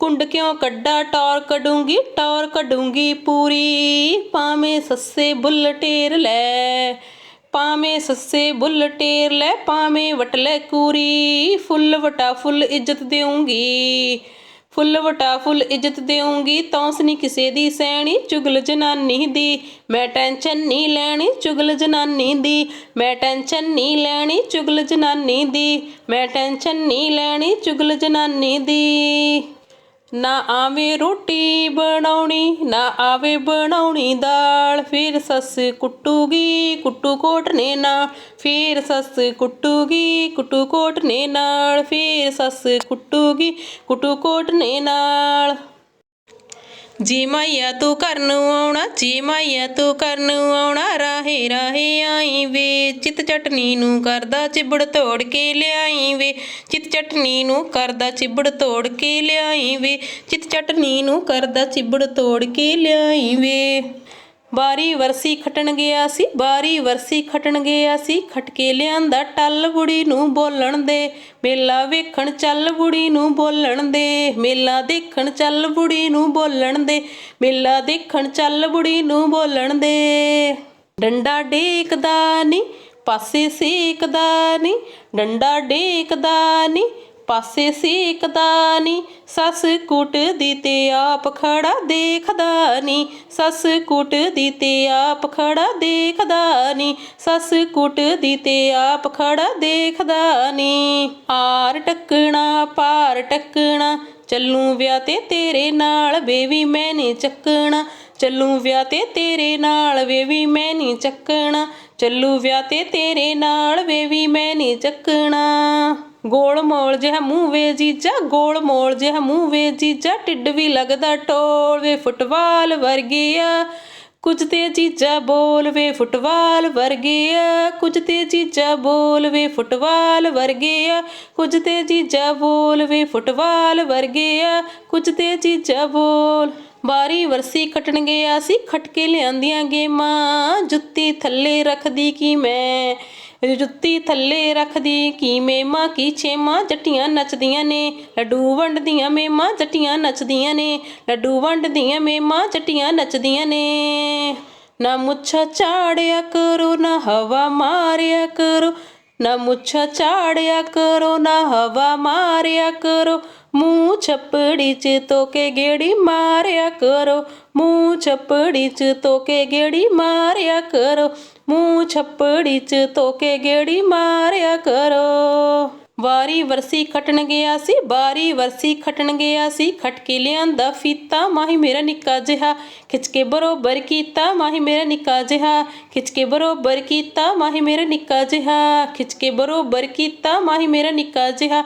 ਕੁੰਡ ਕਿਉਂ ਕੱਢਾ, ਟੌਰ ਕੱਢੂੰਗੀ ਟੌਰ ਕੱਢੂੰਗੀ ਪੂਰੀ। ਪਾਵੇਂ ਸੱਸੇ ਬੁੱਲ ਟੇਰ ਲੈ ਪਾਵੇਂ ਸੱਸੇ ਬੁੱਲ ਟੇਰ ਲੈ ਪਾਵੇਂ ਲੈ ਕੂਰੀ। ਫੁੱਲ ਵਟਾ ਫੁੱਲ ਇੱਜ਼ਤ ਦੇਊਂਗੀ, ਫੁੱਲ ਵਟਾ ਫੁੱਲ ਇੱਜ਼ਤ ਦੇਊਂਗੀ, ਤੌਂਸ ਨਹੀਂ ਕਿਸੇ ਦੀ ਸੈਣੀ ਚੁਗਲ ਜਨਾਨੀ ਦੀ ਮੈਂ ਟੈਨਸ਼ਨ ਨਹੀਂ ਲੈਣੀ, ਚੁਗਲ ਜਨਾਨੀ ਦੀ ਮੈਂ ਟੈਨਸ਼ਨ ਨਹੀਂ ਲੈਣੀ, ਚੁਗਲ ਜਨਾਨੀ ਦੀ ਮੈਂ ਟੈਨਸ਼ਨ ਨਹੀਂ ਲੈਣੀ, ਚੁਗਲ ਜਨਾਨੀ ਦੀ। ਨਾ ਆਵੇ ਰੋਟੀ ਬਣਾਉਣੀ, ਨਾ ਆਵੇ ਬਣਾਉਣੀ ਦਾਲ। ਫਿਰ ਸੱਸ ਕੁੱਟੂਗੀ, ਕੁੱਟੂ ਕੋਟ ਨੇ ਨਾਲ। ਫਿਰ ਸੱਸ ਕੁੱਟੂਗੀ, ਕੁੱਟੂ ਕੋਟ ਨੇ ਨਾਲ। ਫਿਰ ਸੱਸ ਕੁੱਟੂਗੀ, ਕੁੱਟੂ ਕੋਟ ਨੇ ਨਾਲ। ਜੀ ਮਾਈਆ ਤੂੰ ਘਰ ਨੂੰ ਆਉਣਾ, ਜੀ ਮਾਈਆ ਤੂੰ ਘਰ ਨੂੰ ਆਉਣਾ, ਰਾਹੇ ਰਾਹੇ ਆਈ ਵੇ। ਚਿਤ ਚਟਨੀ ਨੂੰ ਕਰਦਾ ਚਿਬੜ ਤੋੜ ਕੇ ਲਿਆਈ ਵੇ। ਚਿਤ ਚਟਨੀ ਨੂੰ ਕਰਦਾ ਚਿਬੜ ਤੋੜ ਕੇ ਲਿਆਈ ਵੇ। ਚਿਤ ਚਟਨੀ ਨੂੰ ਕਰਦਾ ਚਿਬੜ ਤੋੜ ਕੇ ਲਿਆਈ ਵੇ। ਬਾਰੀ ਵਰਸੀ ਖਟਣ ਗਿਆ ਸੀ, ਬਾਰੀ ਵਰਸੀ ਖਟਣ ਗਿਆ ਸੀ। ਖਟਕੇ ਲਿਆਂਦਾ ਟੱਲ ਬੁੜੀ ਨੂੰ ਬੋਲਣ ਦੇ, ਮੇਲਾ ਵੇਖਣ ਚੱਲ ਬੁੜੀ ਨੂੰ ਬੋਲਣ ਦੇ। ਮੇਲਾ ਦੇਖਣ ਚੱਲ ਬੁੜੀ ਨੂੰ ਬੋਲਣ ਦੇ, ਮੇਲਾ ਦੇਖਣ ਚੱਲ ਬੁੜੀ ਨੂੰ ਬੋਲਣ ਦੇ। ਡੰਡਾ ਡੇਕਦਾ ਨੀ, ਪਾਸੇ ਸੇਕਦਾ ਨੀ, ਡੰਡਾ ਡੇਕਦਾ ਨੀ ਪਾਸੇ ਸੇਕਦਾ ਨੀ ਸੱਸ ਕੁੱਟਦੀ ਤੇ ਆਪ ਖੜਾ ਦੇਖਦਾ ਨੀ। ਸੱਸ ਕੁੱਟਦੀ ਤੇ ਆਪ ਖੜਾ ਦੇਖਦਾ ਨੀ। ਸੱਸ ਕੁੱਟਦੀ ਤੇ ਆਪ ਖੜਾ ਦੇਖਦਾ ਨੀ। ਆਰ ਟੱਕਣਾ ਪਾਰ ਟੱਕਣਾ, ਚੱਲੂ ਵਿਆਹ ਤੇ ਤੇਰੇ ਨਾਲ ਬੇਵੀ ਮੈਂ ਨੀ ਚੱਕਣਾ। ਚੱਲੂ ਵਿਆਹ ਤੇ ਤੇਰੇ ਨਾਲ ਵੇ ਮੈਂ ਨੀ ਚੱਕਣਾ। ਚੱਲੂ ਵਿਆਹ ਤੇ ਤੇਰੇ ਨਾਲ ਵੇ ਮੈਂ ਨੀ ਚੱਕਣਾ। ਗੋਲ ਮੋਲ ਜਿਹਾ ਮੂੰਹ ਵੇ ਜੀਜਾ, ਗੋਲ ਮੋਲ ਜਿਹਾ ਮੂੰਹ ਵੇ ਜੀਜਾ ਟਿੱਡ ਵੀ ਲੱਗਦਾ ਟੋਲ ਵੇ ਫੁੱਟਬਾਲ ਵਰਗੀ ਆ ਕੁਝ ਤੇ ਜੀਜਾ ਬੋਲ ਵੇ ਫੁੱਟਬਾਲ ਵਰਗੇ ਕੁਝ ਤੇ ਜੀਜਾ ਬੋਲ ਵੇ ਫੁੱਟਬਾਲ ਵਰਗੇ ਆ ਕੁਝ ਤੇ ਜੀਜਾ ਬੋਲ ਵੇ ਫੁੱਟਬਾਲ ਵਰਗੇ ਆ ਕੁਝ ਤੇ ਜੀਜਾ ਬੋਲ ਬਾਰੀ ਵਰਸੀ ਖਟਣ ਗਿਆ ਸੀ ਖਟ ਕੇ ਲਿਆਂਦੀਆਂ ਗੇਮਾਂ ਜੁੱਤੀ ਥੱਲੇ ਰੱਖਦੀ ਕੀ ਮੈਂ। ਜੁੱਤੀ ਥੱਲੇ ਰੱਖਦੀ, ਕੀ ਮੇਮਾ, ਕੀ ਛੇਮਾ, ਜੱਟੀਆਂ ਨੱਚਦੀਆਂ ਨੇ। ਲੱਡੂ ਵੰਡਦੀਆਂ, ਮੇਮਾ, ਜੱਟੀਆਂ ਨੱਚਦੀਆਂ ਨੇ। ਲੱਡੂ ਵੰਡਦੀਆਂ, ਮੇਮਾ, ਜੱਟੀਆਂ ਨੱਚਦੀਆਂ ਨੇ। ਨਾ ਮੁੱਛਾ ਚਾੜਿਆ ਕਰੋ, ਨਾ ਹਵਾ ਮਾਰਿਆ ਕਰੋ। ਨਾ ਮੁੱਛਾ ਚਾੜਿਆ ਕਰੋ ਨਾ ਹਵਾ ਮਾਰਿਆ ਕਰੋ ਮੂੰਹ ਛੱਪੜੀ ਚ ਤੋਕੇ ਗੇੜੀ ਮਾਰਿਆ ਕਰੋ ਮੂੰਹ ਛੱਪੜੀ ਚ ਤੋਕੇ ਗੇੜੀ ਮਾਰਿਆ ਕਰੋ ਮੂੰਹ ਛੱਪੜੀ ਚ ਤੋਕੇ ਗੇੜੀ ਮਾਰਿਆ ਕਰੋ ਵਾਰੀ ਵਰਸੀ ਖਟਣ ਗਿਆ ਸੀ ਬਾਰੀ ਵਰਸੀ ਖਟਣ ਗਿਆ ਸੀ। ਖਟ ਕੇ ਲਿਆਂਦਾ ਫੀਤਾ, ਮਾਹੀ ਮੇਰਾ ਨਿੱਕਾ ਜਿਹਾ। ਖਿੱਚ ਕੇ ਬਰੋਬਰ ਕੀਤਾ, ਮਾਹੀ ਮੇਰਾ ਨਿੱਕਾ ਜਿਹਾ। ਖਿੱਚ ਕੇ ਬਰੋਬਰ ਕੀਤਾ, ਮਾਹੀ ਮੇਰਾ ਨਿੱਕਾ ਜਿਹਾ। ਖਿੱਚ ਕੇ ਬਰੋਬਰ ਕੀਤਾ, ਮਾਹੀ ਮੇਰਾ ਨਿੱਕਾ ਜਿਹਾ।